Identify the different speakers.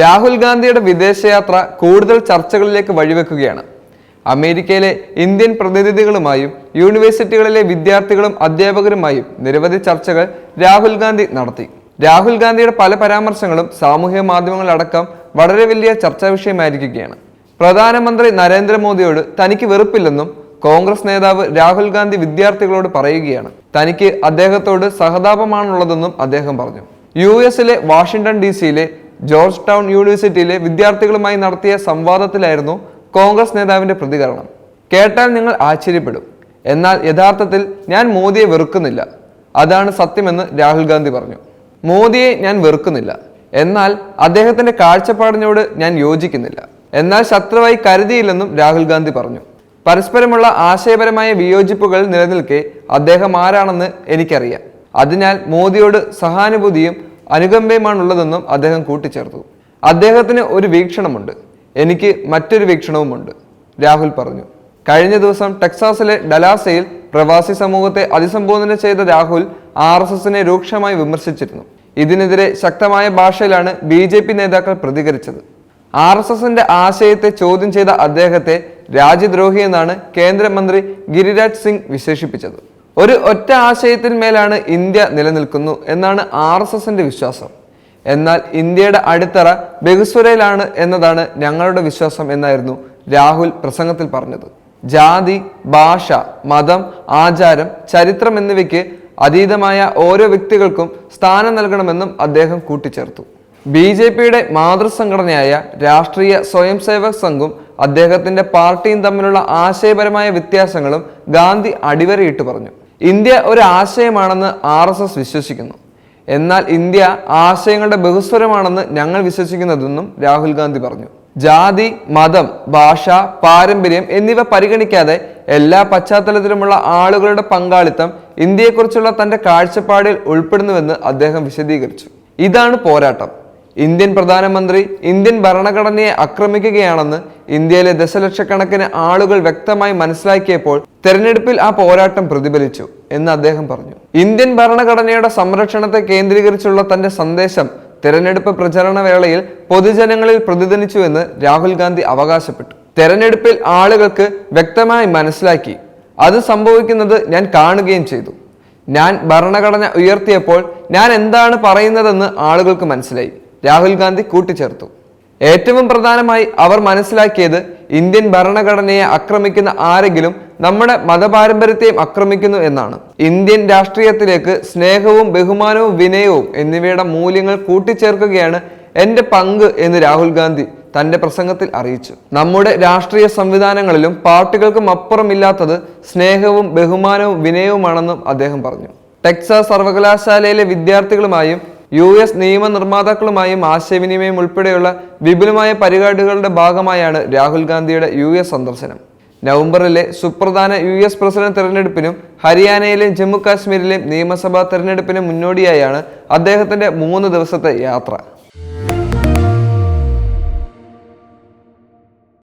Speaker 1: രാഹുൽ ഗാന്ധിയുടെ വിദേശയാത്ര കൂടുതൽ ചർച്ചകളിലേക്ക് വഴിവെക്കുകയാണ്. അമേരിക്കയിലെ ഇന്ത്യൻ പ്രതിനിധികളുമായും യൂണിവേഴ്സിറ്റികളിലെ വിദ്യാർത്ഥികളും അധ്യാപകരുമായും നിരവധി ചർച്ചകൾ രാഹുൽ ഗാന്ധി നടത്തി. രാഹുൽ ഗാന്ധിയുടെ പല പരാമർശങ്ങളും സാമൂഹ്യ മാധ്യമങ്ങളടക്കം വളരെ വലിയ ചർച്ചാ വിഷയമായിരിക്കുകയാണ്. പ്രധാനമന്ത്രി നരേന്ദ്രമോദിയോട് തനിക്ക് വെറുപ്പില്ലെന്നും കോൺഗ്രസ് നേതാവ് രാഹുൽ ഗാന്ധി വിദ്യാർത്ഥികളോട് പറയുകയാണ്. തനിക്ക് അദ്ദേഹത്തോട് സഹതാപമാണുള്ളതെന്നും അദ്ദേഹം പറഞ്ഞു. യു എസിലെ വാഷിംഗ്ടൺ ഡി സിയിലെ ജോർജ് ടൗൺ യൂണിവേഴ്സിറ്റിയിലെ വിദ്യാർത്ഥികളുമായി നടത്തിയ സംവാദത്തിലായിരുന്നു കോൺഗ്രസ് നേതാവിന്റെ പ്രതികരണം. കേട്ടാൽ നിങ്ങൾ ആശ്ചര്യപ്പെടും. എന്നാൽ യഥാർത്ഥത്തിൽ ഞാൻ മോദിയെ വെറുക്കുന്നില്ല. അതാണ് സത്യമെന്ന് രാഹുൽ ഗാന്ധി പറഞ്ഞു. മോദിയെ ഞാൻ വെറുക്കുന്നില്ല. എന്നാൽ അദ്ദേഹത്തിന്റെ കാഴ്ചപ്പാടിനോട് ഞാൻ യോജിക്കുന്നില്ല. എന്നാൽ ശത്രുവായി കരുതിയില്ലെന്നും രാഹുൽ ഗാന്ധി പറഞ്ഞു. പരസ്പരമുള്ള ആശയപരമായ വിയോജിപ്പുകൾ നിലനിൽക്കെ അദ്ദേഹം ആരാണെന്ന് എനിക്കറിയാം. അതിനാൽ മോദിയോട് സഹാനുഭൂതിയും അനുകമ്പയുമാണുള്ളതെന്നും അദ്ദേഹം കൂട്ടിച്ചേർത്തു. അദ്ദേഹത്തിന് ഒരു വീക്ഷണമുണ്ട്. എനിക്ക് മറ്റൊരു വീക്ഷണവുമുണ്ട്. രാഹുൽ പറഞ്ഞു. കഴിഞ്ഞ ദിവസം ടെക്സാസിലെ ഡലാസയിൽ പ്രവാസി സമൂഹത്തെ അതിസംബോധന ചെയ്ത രാഹുൽ ആർ എസ് എസിനെ രൂക്ഷമായി വിമർശിച്ചിരുന്നു. ഇതിനെതിരെ ശക്തമായ ഭാഷയിലാണ് ബി ജെ പി നേതാക്കൾ പ്രതികരിച്ചത്. ആർ എസ് എസിന്റെ ആശയത്തെ ചോദ്യം ചെയ്ത അദ്ദേഹത്തെ രാജ്യദ്രോഹി എന്നാണ് കേന്ദ്രമന്ത്രി ഗിരിരാജ് സിംഗ് വിശേഷിപ്പിച്ചത്. ഒരു ഒറ്റ ആശയത്തിന്മേലാണ് ഇന്ത്യ നിലനിൽക്കുന്നു എന്നാണ് ആർ എസ് എസിന്റെ വിശ്വാസം. എന്നാൽ ഇന്ത്യയുടെ അടിത്തറ ബഹുസ്വരയിലാണ് എന്നതാണ് ഞങ്ങളുടെ വിശ്വാസം എന്നായിരുന്നു രാഹുൽ പ്രസംഗത്തിൽ പറഞ്ഞത്. ജാതി ഭാഷ മതം ആചാരം ചരിത്രം എന്നിവയ്ക്ക് അതീതമായ ഓരോ വ്യക്തികൾക്കും സ്ഥാനം നൽകണമെന്നും അദ്ദേഹം കൂട്ടിച്ചേർത്തു. ബി ജെ പിയുടെ മാതൃസംഘടനയായ രാഷ്ട്രീയ സ്വയം സേവക് സംഘും അദ്ദേഹത്തിന്റെ പാർട്ടിയും തമ്മിലുള്ള ആശയപരമായ വ്യത്യാസങ്ങളും ഗാന്ധി അടിവരയിട്ട് പറഞ്ഞു. ഇന്ത്യ ഒരു ആശയമാണെന്ന് ആർ എസ് എസ് വിശ്വസിക്കുന്നു. എന്നാൽ ഇന്ത്യ ആശയങ്ങളുടെ ബഹുസ്വരമാണെന്ന് ഞങ്ങൾ വിശ്വസിക്കുന്നതെന്നും രാഹുൽ ഗാന്ധി പറഞ്ഞു. ജാതി മതം ഭാഷ പാരമ്പര്യം എന്നിവ പരിഗണിക്കാതെ എല്ലാ പശ്ചാത്തലത്തിലുമുള്ള ആളുകളുടെ പങ്കാളിത്തം ഇന്ത്യയെക്കുറിച്ചുള്ള തന്റെ കാഴ്ചപ്പാടിൽ ഉൾപ്പെടുന്നുവെന്ന് അദ്ദേഹം വിശദീകരിച്ചു. ഇതാണ് പോരാട്ടം. ഇന്ത്യൻ പ്രധാനമന്ത്രി ഇന്ത്യൻ ഭരണഘടനയെ ആക്രമിക്കുകയാണെന്ന് ഇന്ത്യയിലെ ദശലക്ഷക്കണക്കിന് ആളുകൾ വ്യക്തമായി മനസ്സിലാക്കിയപ്പോൾ തെരഞ്ഞെടുപ്പിൽ ആ പോരാട്ടം പ്രതിഫലിച്ചു. എന്ന് അദ്ദേഹം പറഞ്ഞു. ഇന്ത്യൻ ഭരണഘടനയുടെ സംരക്ഷണത്തെ കേന്ദ്രീകരിച്ചുള്ള തന്റെ സന്ദേശം തെരഞ്ഞെടുപ്പ് പ്രചരണ വേളയിൽ പൊതുജനങ്ങളിൽ പ്രതിധ്വനിച്ചുവെന്ന് രാഹുൽ ഗാന്ധി അവകാശപ്പെട്ടു. തെരഞ്ഞെടുപ്പിൽ ആളുകൾക്ക് വ്യക്തമായി മനസ്സിലാക്കി അത് സംഭവിക്കുന്നത് ഞാൻ കാണുകയും ചെയ്തു. ഞാൻ ഭരണഘടന ഉയർത്തിയപ്പോൾ ഞാൻ എന്താണ് പറയുന്നതെന്ന് ആളുകൾക്ക് മനസ്സിലായി രാഹുൽ ഗാന്ധി കൂട്ടിച്ചേർത്തു. ഏറ്റവും പ്രധാനമായി അവർ മനസ്സിലാക്കിയത് ഇന്ത്യൻ ഭരണഘടനയെ ആക്രമിക്കുന്ന ആരെങ്കിലും നമ്മുടെ മതപാരമ്പര്യത്തെയും ആക്രമിക്കുന്നു എന്നാണ്. ഇന്ത്യൻ രാഷ്ട്രീയത്തിലേക്ക് സ്നേഹവും ബഹുമാനവും വിനയവും എന്നിവയുടെ മൂല്യങ്ങൾ കൂട്ടിച്ചേർക്കുകയാണ് എന്റെ പങ്ക് എന്ന് രാഹുൽ ഗാന്ധി തന്റെ പ്രസംഗത്തിൽ അറിയിച്ചു. നമ്മുടെ രാഷ്ട്രീയ സംവിധാനങ്ങളിലും പാർട്ടികൾക്കും അപ്പുറമില്ലാത്തത് സ്നേഹവും ബഹുമാനവും വിനയവുമാണെന്നും അദ്ദേഹം പറഞ്ഞു. ടെക്സാസ് സർവകലാശാലയിലെ വിദ്യാർത്ഥികളുമായും യു എസ് നിയമ നിർമ്മാതാക്കളുമായും ആശയവിനിമയം ഉൾപ്പെടെയുള്ള വിപുലമായ പരിപാടികളുടെ ഭാഗമായാണ് രാഹുൽ ഗാന്ധിയുടെ യു സന്ദർശനം. നവംബറിലെ സുപ്രധാന യു എസ് പ്രസിഡന്റ് തെരഞ്ഞെടുപ്പിനും ഹരിയാനയിലെയും ജമ്മു കാശ്മീരിലെയും നിയമസഭാ തെരഞ്ഞെടുപ്പിനും മുന്നോടിയായാണ് അദ്ദേഹത്തിന്റെ മൂന്ന് ദിവസത്തെ യാത്ര.